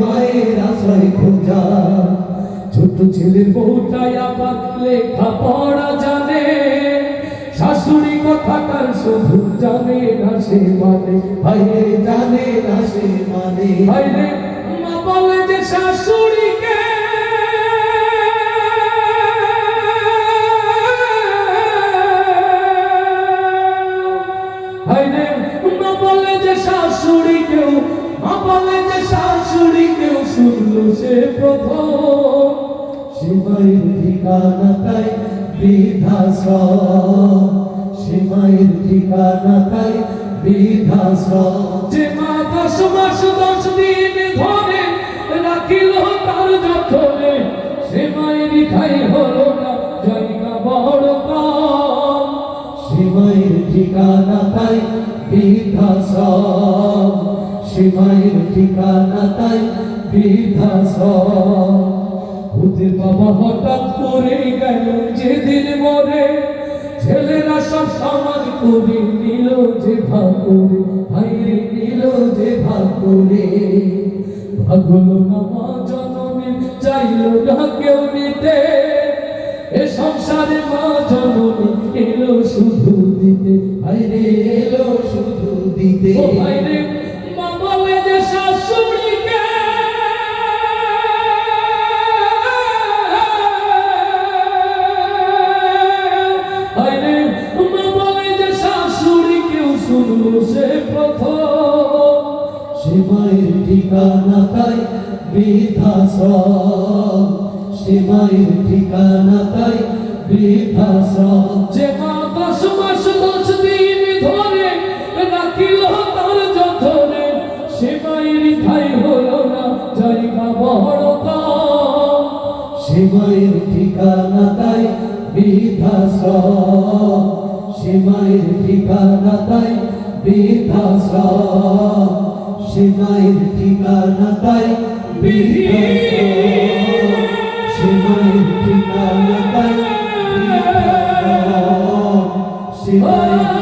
মায়ের আশ্রয় খোঁজা ছোট ছেলের বউটাই আবার লেখা পড়া জানে, শাশুড়ি কথাটার শুধু জানে না সে মানে ভাইরে জানে না সে মানে। বাইরে শুনলো সে প্রথম। সীমায়ের ঠিকানা তাই বৃদ্ধাশ্রম। সীমায়ের ঠিকানা তাই বৃদ্ধাশ্রম। যে মা দশ মাস দশ দিন ধরে রাখিল তার যতনে সে মায়ের খাই হলো না জায়গা বড় কম। সীমায়ের ঠিকানা তাই বৃদ্ধাশ্রম। সীমায়ের ঠিকানা তাই বৃদ্ধাশ্রম ভূতের বাবা হঠাৎ করে গেল, যেদিন মরে। ছেলেরা সব সমান করে নিল যে ভাগ করে ভাইরে নিল যে ভাগ করে ভাগলো না মা জননী চাইল না কেউ নিতে। এ সংসারে মা জননী এলো শুধু দিতে। বাইরে এলো শুধু দিতে। ভাইরে। সীমায়ের ঠিকানা তাই বৃদ্ধাশ্রম। সীমায়ের ঠিকানা তাই বৃদ্ধাশ্রম। যে মা দশ মাস দশ দিন ধরে রাখিল তার যতনে সে মায়ের ঠাই হলো না জায়গা বড় কম। সীমায়ের ঠিকানা তাই বৃদ্ধাশ্রম। সীমায়ের ঠিকানা তাই বৃদ্ধাশ্রম। সীমায়ের ঠিকানা তাই সীমায়ের ঠিকানা তাই সীমায়ের